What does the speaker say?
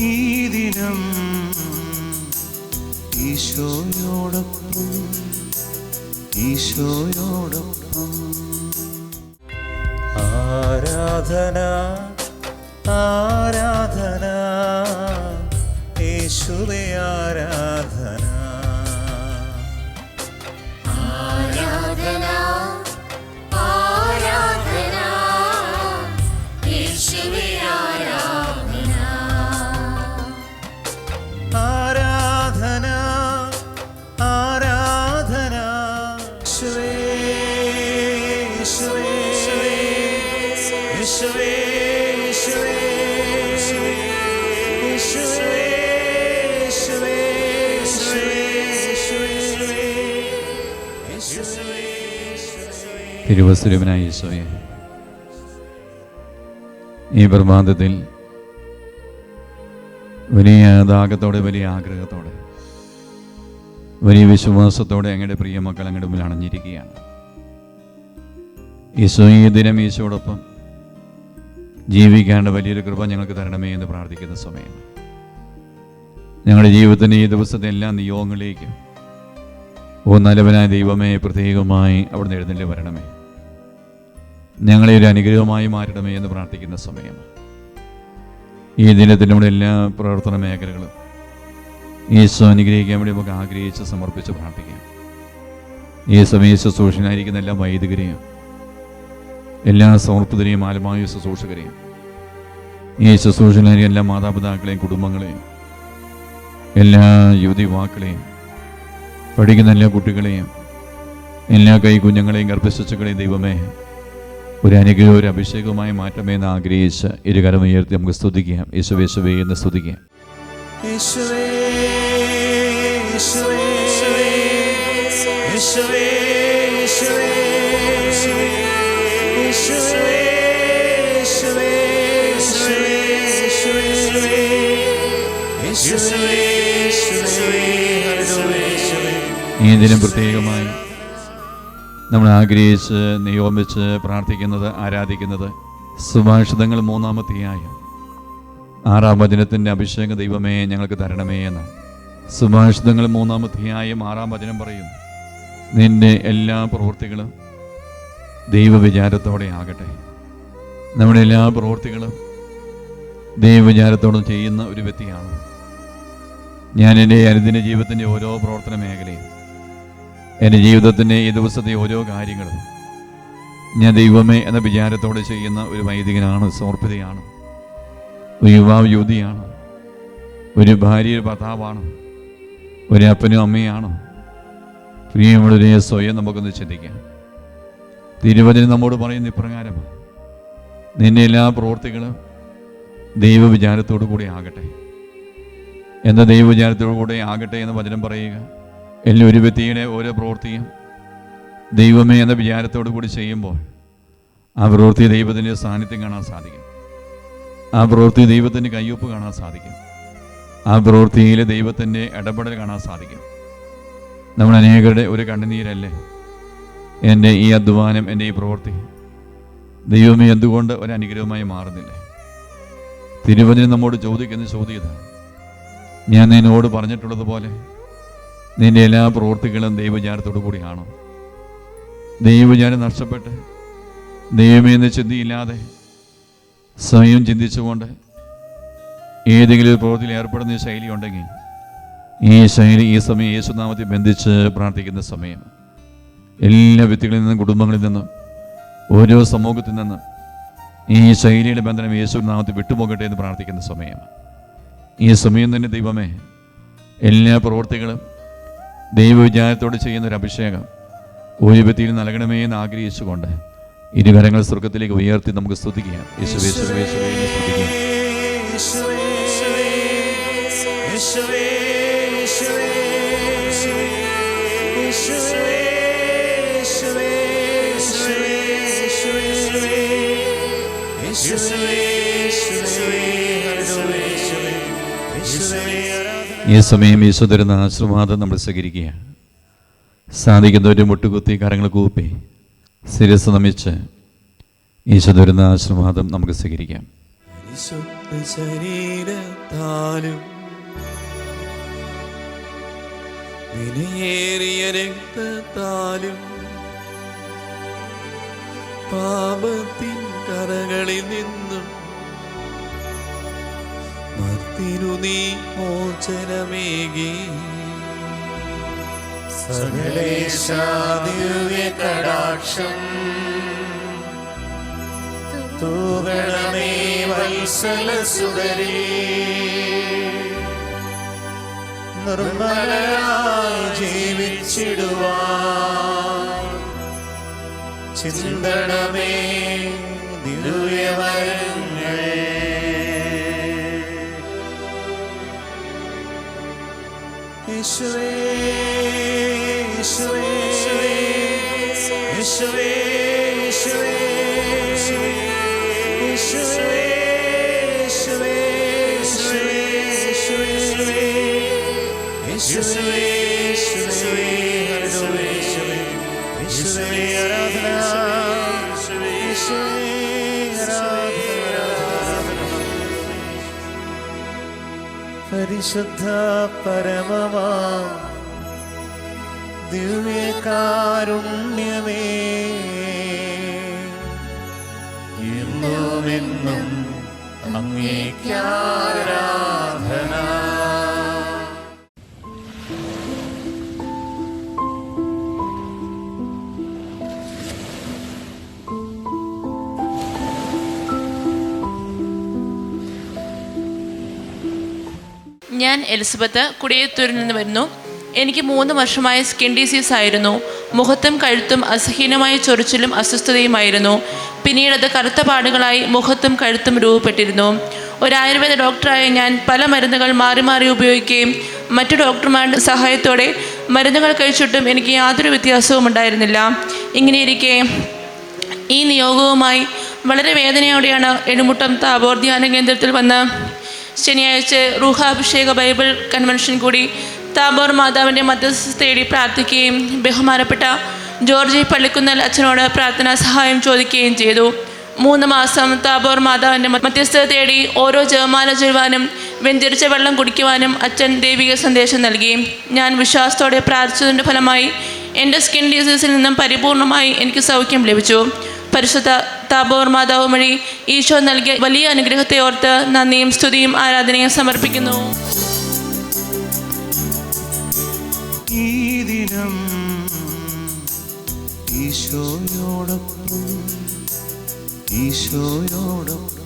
ഈ ദിനം ഈശോയോടൊപ്പം ഈശോയോടൊപ്പം. ആരാധന ആരാധന യേശുവേ തിരുവസ്തുരവനായ ഈശോയെ ഈ പ്രഭാതത്തിൽ വലിയ ദാഹത്തോടെ വലിയ ആഗ്രഹത്തോടെ വലിയ വിശ്വാസത്തോടെ അങ്ങയുടെ പ്രിയ മക്കൾ അങ്ങയുടെ മുമ്പിൽ അണഞ്ഞിരിക്കുകയാണ്. ഈശോ ഈ ദിനം ഈശോടൊപ്പം ജീവിക്കേണ്ട വലിയൊരു കൃപ ഞങ്ങൾക്ക് തരണമേ എന്ന് പ്രാർത്ഥിക്കുന്ന സമയം. ഞങ്ങളുടെ ജീവിതത്തിന്റെ ഈ ദിവസത്തെ എല്ലാ നിയോഗങ്ങളിലേക്കും ഓ നല്ലവനായ ദൈവമേ പ്രത്യേകമായി അവിടുന്ന് എഴുന്നള്ളി വരണമേ. ഞങ്ങളെ ഒരു അനുഗ്രഹമായി മാറ്റണമേ എന്ന് പ്രാർത്ഥിക്കുന്ന സമയം ഈ ദിനത്തിൽ നമ്മുടെ എല്ലാ പ്രവർത്തന മേഖലകളും ഈശോ അനുഗ്രഹിക്കാൻ വേണ്ടി നമുക്ക് ആഗ്രഹിച്ച് സമർപ്പിച്ച് പ്രാർത്ഥിക്കാം. ഈ സമയം ശുശ്രൂഷനായിരിക്കുന്ന എല്ലാ വൈദികരെയും എല്ലാ സമർപ്പിതരെയും ആലമായ ശുശ്രൂഷകരെയും ഈ ശുശ്രൂഷനായിരിക്കുന്ന എല്ലാ മാതാപിതാക്കളെയും കുടുംബങ്ങളെയും എല്ലാ യുവതി യുവാക്കളെയും പഠിക്കുന്ന എല്ലാ കുട്ടികളെയും എല്ലാ കൈ കുഞ്ഞുങ്ങളെയും ഗർഭശിശുക്കളെയും ദൈവമേ ഒരു അനുഗ്രഹം ഒരു അഭിഷേകവുമായി മാറ്റമേന്ന് ആഗ്രഹിച്ച് ഇരുകരം ഉയർത്തി നമുക്ക് സ്തുതിക്കാം യേശുവേ യേശുവേ എന്ന് സ്തുതിക്കാം ഈ ദിനം പ്രത്യേകമായി നമ്മൾ ആഗ്രഹിച്ച് നിയോമിച്ച് പ്രാർത്ഥിക്കുന്നത് ആരാധിക്കുന്നത് സുഭാഷിതങ്ങൾ മൂന്നാമത്തെയായും ആറാം വചനത്തിന്റെ അഭിഷേക ദൈവമേ ഞങ്ങൾക്ക് തരണമേ എന്ന്. സുഭാഷിതങ്ങൾ മൂന്നാമത്തെയായും ആറാം വചനം പറയുന്നു. നിന്റെ എല്ലാ പ്രവൃത്തികളും ദൈവവിചാരത്തോടെ ആകട്ടെ. നമ്മുടെ എല്ലാ പ്രവൃത്തികളും ദൈവവിചാരത്തോടെ ചെയ്യുന്ന ഒരു വ്യക്തിയാണ്. ഞാൻ എന്റെ അനുദിന ജീവിതത്തിന്റെ ഓരോ പ്രവർത്തന മേഖലയും എന്റെ ജീവിതത്തിന്റെ ഈ ദിവസത്തെ ഓരോ കാര്യങ്ങളും ഞാൻ ദൈവമേ എന്ന വിചാരത്തോടെ ചെയ്യുന്ന ഒരു വൈദികനാണ് സമർപ്പിതയാണ് ഒരു യുവാവ് യുവതിയാണ് ഒരു ഭാര്യ ഒരു ഭർത്താവാണ് ഒരു അപ്പനും അമ്മയാണ് പ്രിയമുള്ളവരെ സ്വയം നമുക്കൊന്ന് ചിന്തിക്കാം. തിരുവചനം നമ്മോട് പറയുന്ന ഇപ്രകാരമാണ് നിന്റെ എല്ലാ പ്രവൃത്തികളും ദൈവവിചാരത്തോടു കൂടി ആകട്ടെ. എന്ന ദൈവവിചാരത്തോടു കൂടി ആകട്ടെ എന്ന് വചനം പറയുക? എല്ലാ ഒരു വ്യക്തിയുടെ ഓരോ പ്രവൃത്തിയും ദൈവമേ എന്ന വിചാരത്തോടു കൂടി ചെയ്യുമ്പോൾ ആ പ്രവൃത്തി ദൈവത്തിന്റെ സാന്നിധ്യം കാണാൻ സാധിക്കും. ആ പ്രവൃത്തി ദൈവത്തിന്റെ കയ്യൊപ്പ് കാണാൻ സാധിക്കും. ആ പ്രവൃത്തിയിൽ ദൈവത്തിന്റെ ഇടപെടൽ കാണാൻ സാധിക്കും. നമ്മൾ അനേകരുടെ ഒരു കണ്ണുനീരല്ലേ? എന്റെ ഈ അധ്വാനം എന്റെ ഈ പ്രവൃത്തി ദൈവമേ എന്തുകൊണ്ട് ഒരു അനുഗ്രഹമായി മാറുന്നില്ല? തിരുവചനം നമ്മോട് ചോദിക്കുന്ന ചോദ്യത ഞാൻ നിന്നോട് പറഞ്ഞിട്ടുള്ളതുപോലെ നിന്റെ എല്ലാ പ്രവൃത്തികളും ദൈവജ്ഞാനത്തോടു കൂടിയാണ് ദൈവജ്ഞാനം നഷ്ടപ്പെട്ട് ദൈവമേ എന്ന ചിന്തയില്ലാതെ സ്വയം ചിന്തിച്ചുകൊണ്ട് ഏതെങ്കിലും ഒരു പ്രവൃത്തിയിൽ ഏർപ്പെടുന്ന ശൈലി ഉണ്ടെങ്കിൽ ഈ ശൈലി ഈ സമയം യേശുനാമത്തെ ബന്ധിച്ച് പ്രാർത്ഥിക്കുന്ന സമയം എല്ലാ വ്യക്തികളിൽ നിന്നും കുടുംബങ്ങളിൽ നിന്നും ഓരോ സമൂഹത്തിൽ നിന്നും ഈ ശൈലിയുടെ ബന്ധനം യേശുനാമത്തെ വിട്ടുപോകട്ടെ എന്ന് പ്രാർത്ഥിക്കുന്ന സമയം ഈ സമയം തന്നെ ദൈവമേ എല്ലാ പ്രവൃത്തികളും ദൈവവിചാരത്തോട് ചെയ്യുന്ന ഒരു അഭിഷേകം വ്യക്തിയിൽ നൽകണമേ എന്ന് ആഗ്രഹിച്ചുകൊണ്ട് ഇരുകരങ്ങൾ സ്വർഗത്തിലേക്ക് ഉയർത്തി നമുക്ക് സ്തുതിക്കാം യേശുവേ യേശുവേ യേശുവേ യേശുവേ യേശുവേ ഈ സമയം യേശു തരുന്ന ആശീർവാദം നമ്മൾ സ്വീകരിക്കുക സാധിക്കുന്നവരും മുട്ടുകുത്തി കരങ്ങൾ കൂപ്പി ശിരസ് നമിച്ച് ഈശോ തരുന്ന ആശീർവാദം നമുക്ക് സ്വീകരിക്കാം. ശരീരത്താലും പാപത്തിൻ കരകളിൽ നിന്നും തിരുനീ മോചനമേകി. സകലേശാദിവ്യകടാക്ഷം. തൂകണമേ വത്സലസുതരേ നിർമ്മലരായി ജീവിച്ചിടുവാ ചിന്തണമേ ദിവ്യവരേ യേശുവേ യേശുവേ യേശുവേ യേശുവേ യേശുവേ യേശുവേ യേശുവേ യേശുവേ യേശുവേ യേശുവേ പരിശുദ്ധ പരമമാ. ദിവ്യകാരുണ്യമേ. എന്നും അങ്ങേക്കാരാധന ഞാൻ എലിസബത്ത് കുടിയത്തൂരിൽ നിന്ന് വരുന്നു. എനിക്ക് മൂന്ന് വർഷമായ സ്കിൻ ഡിസീസ് ആയിരുന്നു. മുഖത്തും കഴുത്തും അസഹീനമായ ചൊറിച്ചിലും അസ്വസ്ഥതയുമായിരുന്നു. പിന്നീട് അത് കറുത്ത പാടുകളായി മുഖത്തും കഴുത്തും രൂപപ്പെട്ടിരുന്നു. ഒരു ആയുർവേദ ഡോക്ടറായ ഞാൻ പല മരുന്നുകൾ മാറി മാറി ഉപയോഗിക്കുകയും മറ്റു ഡോക്ടർമാരുടെ സഹായത്തോടെ മരുന്നുകൾ കഴിച്ചിട്ടും എനിക്ക് യാതൊരു വ്യത്യാസവും ഉണ്ടായിരുന്നില്ല. ഇങ്ങനെയിരിക്കെ ഈ നിയോഗവുമായി വളരെ വേദനയോടെയാണ് എഴുമുട്ടം താപോർ ധ്യാന കേന്ദ്രത്തിൽ വന്ന് ശനിയാഴ്ച റൂഹാഭിഷേക ബൈബിൾ കൺവെൻഷൻ കൂടി താബോർ മാതാവിന്റെ മധ്യസ്ഥ തേടി പ്രാർത്ഥിക്കുകയും ബഹുമാനപ്പെട്ട ജോർജ് പള്ളിക്കുന്നൽ അച്ഛനോട് പ്രാർത്ഥനാ സഹായം ചോദിക്കുകയും ചെയ്തു. മൂന്ന് മാസം താബോർ മാതാവിന്റെ മധ്യസ്ഥ തേടി ഓരോ ജപമാല ചൊല്ലുവാനും വെന്തിരിച്ച വെള്ളം കുടിക്കുവാനും അച്ഛൻ ദൈവിക സന്ദേശം നൽകി. ഞാൻ വിശ്വാസത്തോടെ പ്രാർത്ഥിച്ചതിന്റെ ഫലമായി എന്റെ സ്കിൻ ഡിസീസിൽ നിന്നും പരിപൂർണമായി എനിക്ക് സൗഖ്യം ലഭിച്ചു. പരിശുദ്ധ താബോർ മാതാവ് വഴി ഈശോ നൽകിയ വലിയ അനുഗ്രഹത്തെ ഓർത്ത് നന്ദിയും സ്തുതിയും ആരാധനയും സമർപ്പിക്കുന്നു. ഈ ദിനം ഈശോയോടൊപ്പം ഈശോയോടൊപ്പം